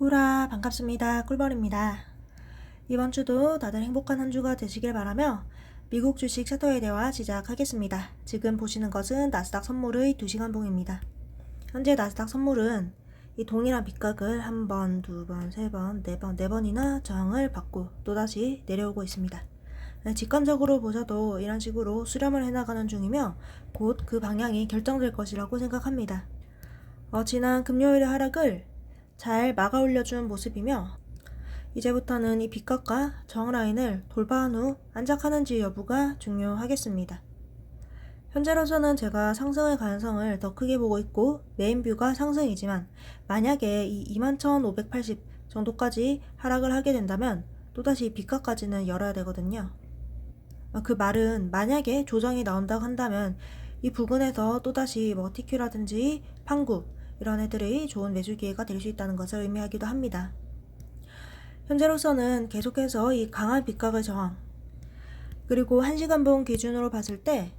우라 반갑습니다. 꿀벌입니다. 이번 주도 다들 행복한 한 주가 되시길 바라며 미국 주식 차트의 대화 시작하겠습니다. 지금 보시는 것은 나스닥 선물의 2시간 봉입니다. 현재 나스닥 선물은 이 동일한 빗각을 한 번, 두 번, 세 번, 네 번, 네 번이나 저항을 받고 또다시 내려오고 있습니다. 네, 직관적으로 보셔도 이런 식으로 수렴을 해나가는 중이며 곧 그 방향이 결정될 것이라고 생각합니다. 어, 지난 금요일의 하락을 잘 막아 올려준 모습이며 이제부터는 이 빗각과 정라인을 돌파한 후 안착하는지 여부가 중요하겠습니다. 현재로서는 제가 상승의 가능성을 더 크게 보고 있고 메인뷰가 상승이지만 만약에 이 21,580 정도까지 하락을 하게 된다면 또다시 빗각까지는 열어야 되거든요. 어, 그 말은 만약에 조정이 나온다고 한다면 이 부근에서 또다시 뭐 TQ라든지 판구 이런 애들이 좋은 매수 기회가 될 수 있다는 것을 의미하기도 합니다. 현재로서는 계속해서 이 강한 빗각의 저항 그리고 1시간 봉 기준으로 봤을 때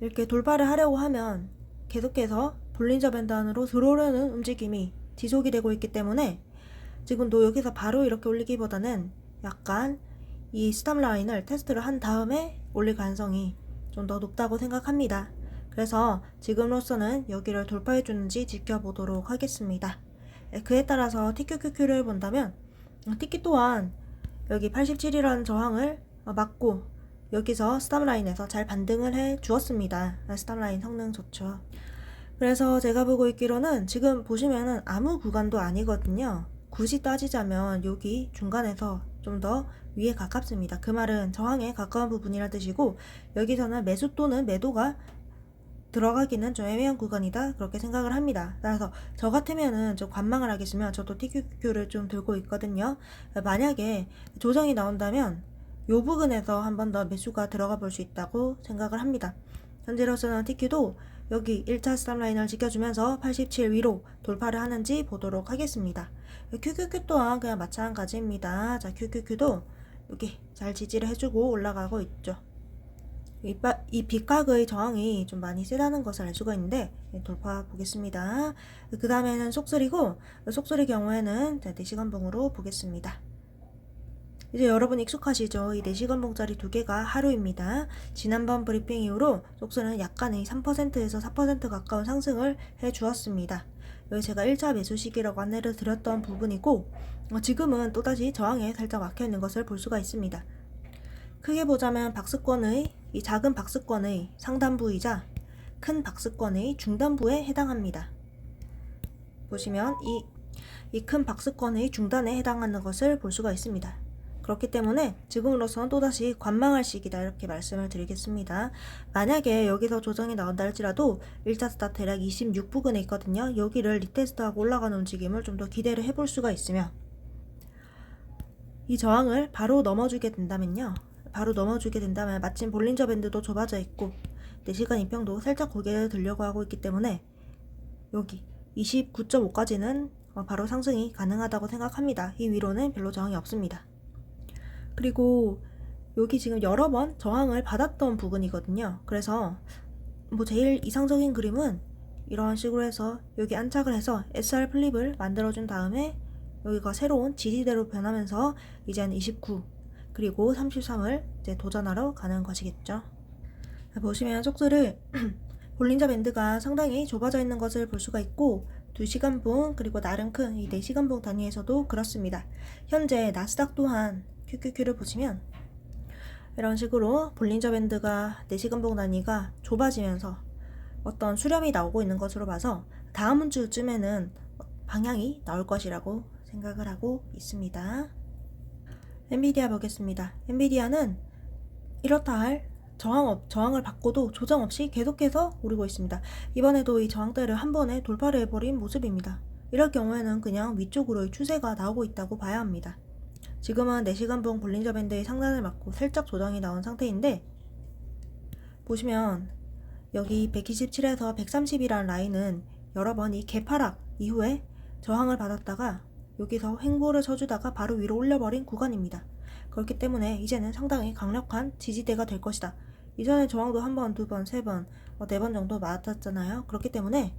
이렇게 돌파를 하려고 하면 계속해서 볼린저 밴드 안으로 들어오려는 움직임이 지속이 되고 있기 때문에 지금도 여기서 바로 이렇게 올리기보다는 약간 이 스탑 라인을 테스트를 한 다음에 올릴 가능성이 좀 더 높다고 생각합니다. 그래서 지금으로서는 여기를 돌파해 주는지 지켜보도록 하겠습니다. 예, 그에 따라서 TQQQ를 본다면 TQ 또한 여기 87이라는 저항을 막고 여기서 스탑라인에서 잘 반등을 해 주었습니다. 스탑라인 성능 좋죠. 그래서 제가 보고 있기로는 지금 보시면은 아무 구간도 아니거든요. 굳이 따지자면 여기 중간에서 좀 더 위에 가깝습니다. 그 말은 저항에 가까운 부분이라 뜻이고 여기서는 매수 또는 매도가 들어가기는 좀 애매한 구간이다 그렇게 생각을 합니다. 따라서 저 같으면은 좀 관망을 하겠으면 저도 TQQ를 좀 들고 있거든요. 만약에 조정이 나온다면 요 부분에서 한 번 더 매수가 들어가 볼 수 있다고 생각을 합니다. 현재로서는 TQ도 여기 1차 스탑 라인을 지켜주면서 87 위로 돌파를 하는지 보도록 하겠습니다. QQQ 또한 그냥 마찬가지입니다. 자, QQQ도 여기 잘 지지를 해주고 올라가고 있죠. 이, 바, 이 빗각의 저항이 좀 많이 세다는 것을 알 수가 있는데 네, 돌파 보겠습니다. 그 다음에는 속설이고 속설의 경우에는 4시간봉으로 보겠습니다. 이제 여러분 익숙하시죠? 이 4시간봉짜리 두 개가 하루입니다. 지난번 브리핑 이후로 속설은 약간의 3%에서 4% 가까운 상승을 해 주었습니다. 여기 제가 1차 매수 시기라고 안내를 드렸던 부분이고 어, 지금은 또다시 저항에 살짝 막혀 있는 것을 볼 수가 있습니다. 크게 보자면 박스권의 이 작은 박스권의 상단부이자 큰 박스권의 중단부에 해당합니다. 보시면 이 이 큰 박스권의 중단에 해당하는 것을 볼 수가 있습니다. 그렇기 때문에 지금으로서는 또다시 관망할 시기다 이렇게 말씀을 드리겠습니다. 만약에 여기서 조정이 나온다 할지라도 1차 스타 대략 26 부근에 있거든요. 여기를 리테스트하고 올라가는 움직임을 좀 더 기대를 해볼 수가 있으며 이 저항을 바로 넘어주게 된다면요. 바로 넘어주게 된다면 마침 볼린저 밴드도 좁아져 있고 4시간 이평도 살짝 고개를 들려고 하고 있기 때문에 여기 29.5까지는 어, 바로 상승이 가능하다고 생각합니다. 이 위로는 별로 저항이 없습니다. 그리고 여기 지금 여러 번 저항을 받았던 부분이거든요. 그래서 뭐 제일 이상적인 그림은 이런 식으로 해서 여기 안착을 해서 SR 플립을 만들어준 다음에 여기가 새로운 지지대로 변하면서 이제는 29 그리고 33을 이제 도전하러 가는 것이겠죠. 보시면 속수를 볼린저 밴드가 상당히 좁아져 있는 것을 볼 수가 있고 2시간봉 그리고 나름 큰 이 4시간봉 단위에서도 그렇습니다. 현재 나스닥 또한 QQQ를 보시면 이런 식으로 볼린저 밴드가 4시간봉 단위가 좁아지면서 어떤 수렴이 나오고 있는 것으로 봐서 다음 주쯤에는 방향이 나올 것이라고 생각을 하고 있습니다. 엔비디아 보겠습니다. 엔비디아는 이렇다 할 저항 업, 저항을 받고도 조정 없이 계속해서 오르고 있습니다. 이번에도 이 저항대를 한 번에 돌파를 해버린 모습입니다. 이럴 경우에는 그냥 위쪽으로의 추세가 나오고 있다고 봐야 합니다. 지금은 4시간봉 볼린저 밴드의 상단을 맞고 살짝 조정이 나온 상태인데 보시면 여기 127에서 130이라는 라인은 여러 번 이 개파락 이후에 저항을 받았다가 여기서 횡보를 쳐주다가 바로 위로 올려버린 구간입니다. 그렇기 때문에 이제는 상당히 강력한 지지대가 될 것이다. 이전에 저항도 한 번, 두 번, 세 번, 어, 네번 정도 맞았잖아요. 그렇기 때문에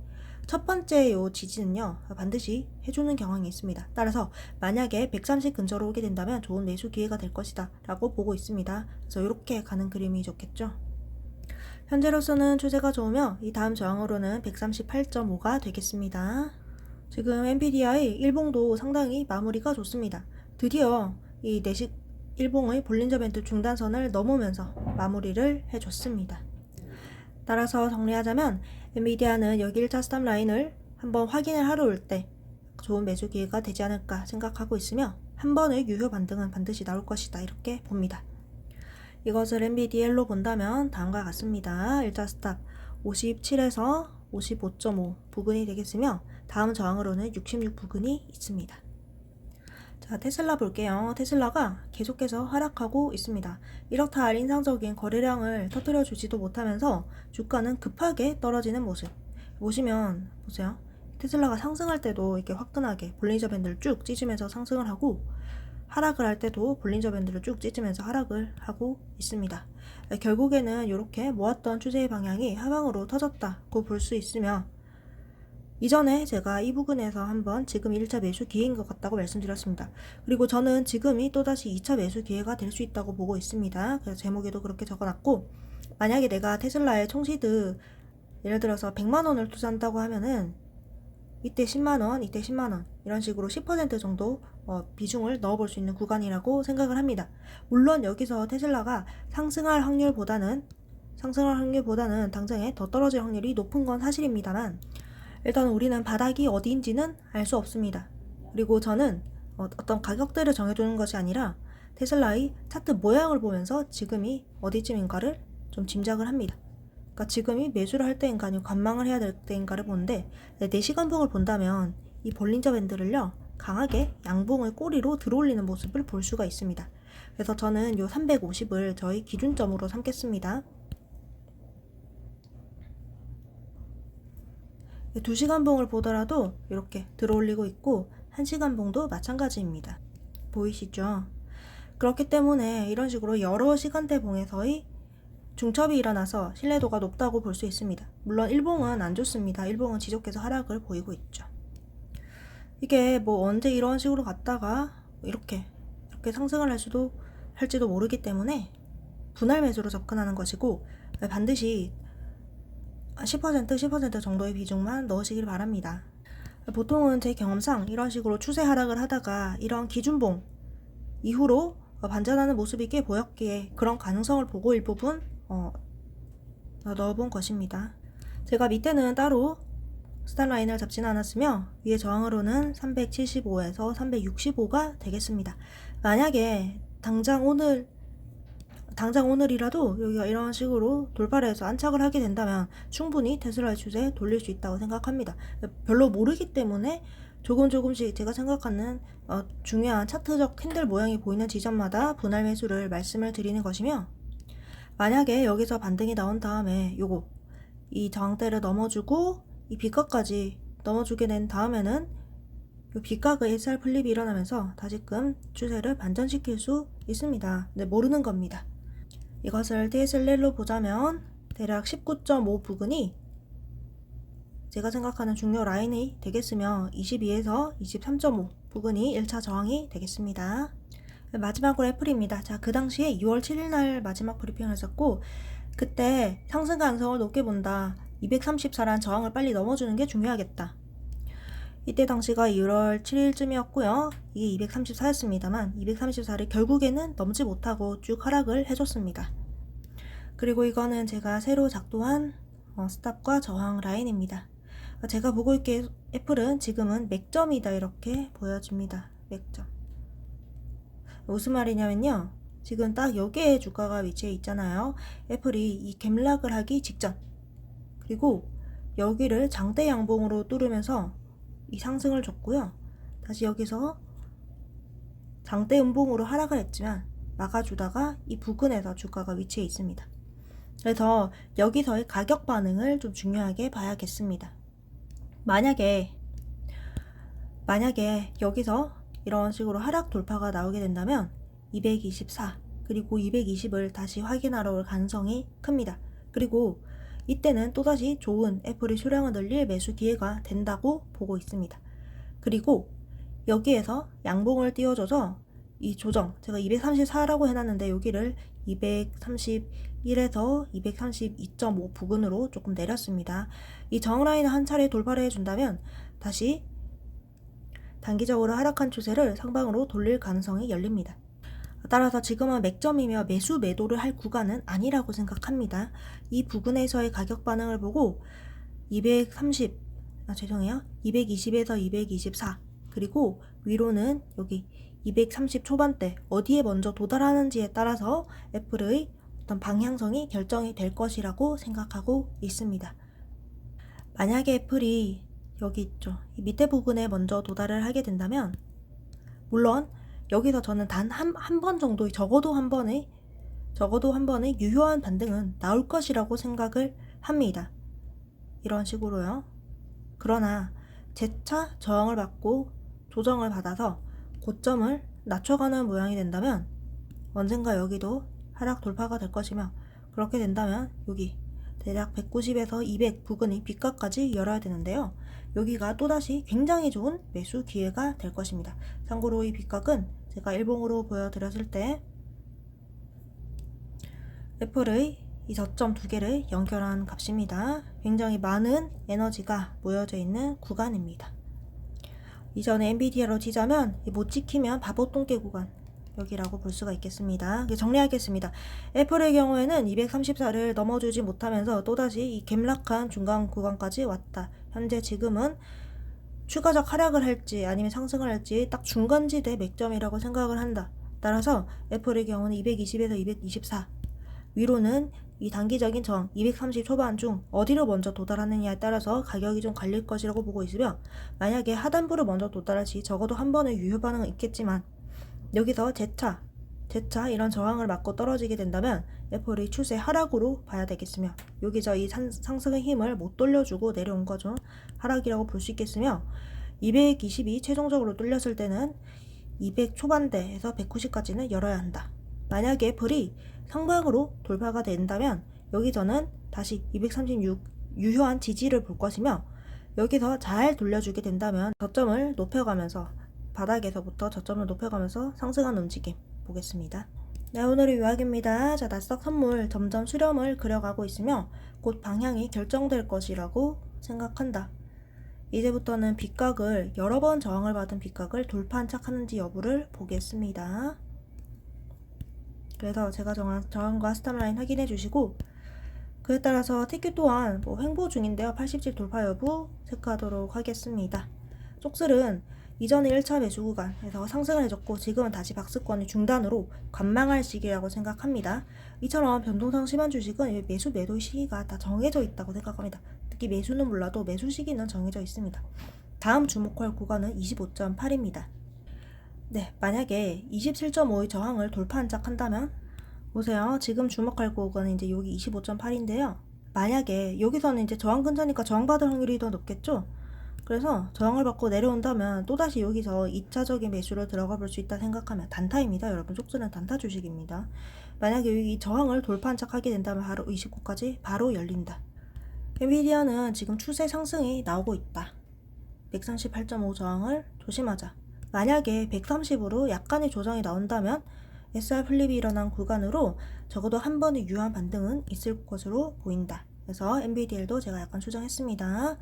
첫 번째 요 지지는요 반드시 해주는 경향이 있습니다. 따라서 만약에 130 근처로 오게 된다면 좋은 매수 기회가 될 것이다 라고 보고 있습니다. 그래서 이렇게 가는 그림이 좋겠죠. 현재로서는 추세가 좋으며 이 다음 저항으로는 138.5가 되겠습니다. 지금 엔비디아의 일봉도 상당히 마무리가 좋습니다. 드디어 이 내식 일봉의 볼린저 밴드 중단선을 넘으면서 마무리를 해줬습니다. 따라서 정리하자면 엔비디아는 여기 1차 스탑 라인을 한번 확인을 하러 올 때 좋은 매수 기회가 되지 않을까 생각하고 있으며 한 번의 유효 반등은 반드시 나올 것이다 이렇게 봅니다. 이것을 NVDL로 본다면 다음과 같습니다. 1차 스탑 57에서 55.5 부근이 되겠으며 다음 저항으로는 66 부근이 있습니다. 자, 테슬라 볼게요. 테슬라가 계속해서 하락하고 있습니다. 이렇다 할 인상적인 거래량을 터뜨려 주지도 못하면서 주가는 급하게 떨어지는 모습. 보시면 보세요. 테슬라가 상승할 때도 이렇게 화끈하게 볼린저 밴드를 쭉 찢으면서 상승을 하고 하락을 할 때도 볼린저 밴드를 쭉 찢으면서 하락을 하고 있습니다. 결국에는 이렇게 모았던 추세의 방향이 하방으로 터졌다고 볼 수 있으며 이전에 제가 이 부분에서 한번 지금 1차 매수 기회인 것 같다고 말씀드렸습니다. 그리고 저는 지금이 또다시 2차 매수 기회가 될 수 있다고 보고 있습니다. 그래서 제목에도 그렇게 적어놨고 만약에 내가 테슬라의 총시드 예를 들어서 100만 원을 투자한다고 하면은 이때 10만 원, 이때 10만 원 이런 식으로 10% 정도 어, 비중을 넣어볼 수 있는 구간이라고 생각을 합니다. 물론 여기서 테슬라가 상승할 확률보다는 상승할 확률보다는 당장에 더 떨어질 확률이 높은 건 사실입니다만 일단 우리는 바닥이 어디인지는 알 수 없습니다. 그리고 저는 어, 어떤 가격대를 정해주는 것이 아니라 테슬라의 차트 모양을 보면서 지금이 어디쯤인가를 좀 짐작을 합니다. 그러니까 지금이 매수를 할 때인가 아니면 관망을 해야 될 때인가를 보는데 4시간봉을 본다면 이 볼린저 밴드를요 강하게 양봉의 꼬리로 들어올리는 모습을 볼 수가 있습니다. 그래서 저는 요 350을 저희 기준점으로 삼겠습니다. 2시간 봉을 보더라도 이렇게 들어올리고 있고 1시간 봉도 마찬가지입니다. 보이시죠? 그렇기 때문에 이런 식으로 여러 시간대 봉에서의 중첩이 일어나서 신뢰도가 높다고 볼 수 있습니다. 물론 일봉은 안 좋습니다. 일봉은 지속해서 하락을 보이고 있죠. 이게 뭐 언제 이런 식으로 갔다가 이렇게 이렇게 상승을 할 수도 할지도 모르기 때문에 분할 매수로 접근하는 것이고 반드시 10% 10% 정도의 비중만 넣으시길 바랍니다. 보통은 제 경험상 이런 식으로 추세 하락을 하다가 이런 기준봉 이후로 반전하는 모습이 꽤 보였기에 그런 가능성을 보고 일부분 어, 넣어본 것입니다. 제가 밑에는 따로 스탑 라인을 잡지는 않았으며 위에 저항으로는 375에서 365가 되겠습니다. 만약에 당장 오늘 당장 오늘이라도 여기가 이런 식으로 돌파를 해서 안착을 하게 된다면 충분히 테슬라의 추세에 돌릴 수 있다고 생각합니다. 별로 모르기 때문에 조금 조금씩 제가 생각하는 어, 중요한 차트적 캔들 모양이 보이는 지점마다 분할 매수를 말씀을 드리는 것이며 만약에 여기서 반등이 나온 다음에 요거 이 저항대를 넘어주고 이 빗각까지 넘어주게 된 다음에는 이 빗각의 SR 플립이 일어나면서 다시금 추세를 반전시킬 수 있습니다. 근데 모르는 겁니다. 이것을 DSLR로 보자면 대략 19.5 부근이 제가 생각하는 중요 라인이 되겠으며 22에서 23.5 부근이 1차 저항이 되겠습니다. 마지막으로 애플입니다. 자, 그 당시에 6월 7일 날 마지막 브리핑을 했었고 그때 상승 가능성을 높게 본다. 234란 저항을 빨리 넘어주는 게 중요하겠다. 이때 당시가 1월 7일쯤이었고요. 이게 234였습니다만 234를 결국에는 넘지 못하고 쭉 하락을 해줬습니다. 그리고 이거는 제가 새로 작동한 어, 스탑과 저항 라인입니다. 제가 보고 있기에 애플은 지금은 맥점이다 이렇게 보여집니다. 맥점. 무슨 말이냐면요. 지금 딱 여기에 주가가 위치해 있잖아요. 애플이 이 갭락을 하기 직전. 그리고 여기를 장대 양봉으로 뚫으면서 이 상승을 줬고요. 다시 여기서 장대 음봉으로 하락을 했지만 막아주다가 이 부근에서 주가가 위치해 있습니다. 그래서 여기서의 가격 반응을 좀 중요하게 봐야겠습니다. 만약에 만약에 여기서 이런 식으로 하락 돌파가 나오게 된다면 224 그리고 220을 다시 확인하러 올 가능성이 큽니다. 그리고 이때는 또다시 좋은 애플이 수량을 늘릴 매수 기회가 된다고 보고 있습니다. 그리고 여기에서 양봉을 띄워줘서 이 조정 제가 234라고 해놨는데 여기를 231에서 232.5 부근으로 조금 내렸습니다. 이 정라인을 한 차례 돌파를 해준다면 다시 단기적으로 하락한 추세를 상방으로 돌릴 가능성이 열립니다. 따라서 지금은 맥점이며 매수 매도를 할 구간은 아니라고 생각합니다. 이 부근에서의 가격 반응을 보고 230, 아 죄송해요. 220에서 224 그리고 위로는 여기 230 초반대 어디에 먼저 도달하는지에 따라서 애플의 어떤 방향성이 결정이 될 것이라고 생각하고 있습니다. 만약에 애플이 여기 있죠. 이 밑에 부분에 먼저 도달을 하게 된다면 물론 여기서 저는 단 한 한 번 정도의 적어도 한 번의 적어도 한 번의 유효한 반등은 나올 것이라고 생각을 합니다. 이런 식으로요. 그러나 재차 저항을 받고 조정을 받아서 고점을 낮춰가는 모양이 된다면 언젠가 여기도 하락 돌파가 될 것이며 그렇게 된다면 여기 대략 190에서 200 부근이 빗가까지 열어야 되는데요. 여기가 또다시 굉장히 좋은 매수 기회가 될 것입니다. 참고로 이 빗각은 제가 일봉으로 보여드렸을 때 애플의 이 저점 두 개를 연결한 값입니다. 굉장히 많은 에너지가 모여져 있는 구간입니다. 이전에 엔비디아로 치자면 못 지키면 바보 똥개 구간 여기라고 볼 수가 있겠습니다. 정리하겠습니다. 애플의 경우에는 234를 넘어주지 못하면서 또다시 이 갬락한 중간 구간까지 왔다. 현재 지금은 추가적 하락을 할지 아니면 상승을 할지 딱 중간지대 맥점이라고 생각을 한다. 따라서 애플의 경우는 220에서 224 위로는 이 단기적인 저항 230 초반 중 어디로 먼저 도달하느냐에 따라서 가격이 좀 갈릴 것이라고 보고 있으며 만약에 하단부를 먼저 도달할지 적어도 한 번의 유효 반응은 있겠지만 여기서 재차 재차 이런 저항을 맞고 떨어지게 된다면 애플이 추세 하락으로 봐야 되겠으며 여기서 이 산, 상승의 힘을 못 돌려주고 내려온 거죠. 하락이라고 볼 수 있겠으며 220이 최종적으로 뚫렸을 때는 200 초반대에서 190까지는 열어야 한다. 만약에 애플이 상방으로 돌파가 된다면 여기서는 다시 236 유효한 지지를 볼 것이며 여기서 잘 돌려주게 된다면 저점을 높여가면서 바닥에서부터 저점을 높여가면서 상승하는 움직임 보겠습니다. 네, 오늘의 요약입니다. 자, 낯석 선물 점점 수렴을 그려가고 있으며 곧 방향이 결정될 것이라고 생각한다. 이제부터는 빗각을 여러 번 저항을 받은 빗각을 돌파한 착하는지 여부를 보겠습니다. 그래서 제가 정한 저항과 스탑라인 확인해 주시고 그에 따라서 티켓 또한 뭐 횡보 중인데요. 80집 돌파 여부 체크하도록 하겠습니다. 쪽슬은 이전에 1차 매수 구간에서 상승을 해줬고 지금은 다시 박스권이 중단으로 관망할 시기라고 생각합니다. 이처럼 변동성 심한 주식은 매수 매도 시기가 다 정해져 있다고 생각합니다. 특히 매수는 몰라도 매수 시기는 정해져 있습니다. 다음 주목할 구간은 25.8입니다. 네, 만약에 27.5의 저항을 돌파 한 짝 한다면 보세요. 지금 주목할 구간은 이제 여기 25.8인데요. 만약에 여기서는 이제 저항 근처니까 저항받을 확률이 더 높겠죠? 그래서 저항을 받고 내려온다면 또다시 여기서 2차적인 매수로 들어가 볼 수 있다 생각하면 단타입니다. 여러분 쪽수는 단타 주식입니다. 만약에 여기 저항을 돌파한 척 하게 된다면 바로 29까지 바로 열린다. 엔비디아는 지금 추세 상승이 나오고 있다. 138.5 저항을 조심하자. 만약에 130으로 약간의 조정이 나온다면 SR 플립이 일어난 구간으로 적어도 한 번의 유한 반등은 있을 것으로 보인다. 그래서 NVDL도 제가 약간 수정했습니다.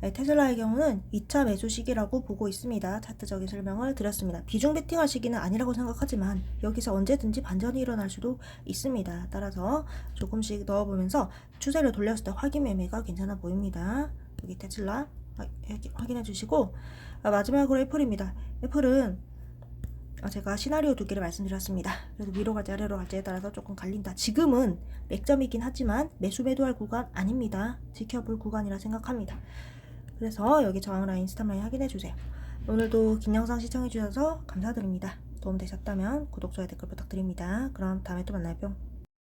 네, 테슬라의 경우는 2차 매수 시기라고 보고 있습니다. 차트적인 설명을 드렸습니다. 비중 베팅할 시기는 아니라고 생각하지만 여기서 언제든지 반전이 일어날 수도 있습니다. 따라서 조금씩 넣어보면서 추세를 돌렸을 때 확인 매매가 괜찮아 보입니다. 여기 테슬라 확인해 주시고 아, 마지막으로 애플입니다. 애플은 어, 제가 시나리오 두 개를 말씀드렸습니다. 그래서 위로 갈지 아래로 갈지에 따라서 조금 갈린다. 지금은 맥점이긴 하지만 매수 매도할 구간 아닙니다. 지켜볼 구간이라 생각합니다. 그래서 여기 저항 라인, 스탑 라인 확인해 주세요. 오늘도 긴 영상 시청해 주셔서 감사드립니다. 도움 되셨다면 구독, 좋아요, 댓글 부탁드립니다. 그럼 다음에 또 만나요. 뿅.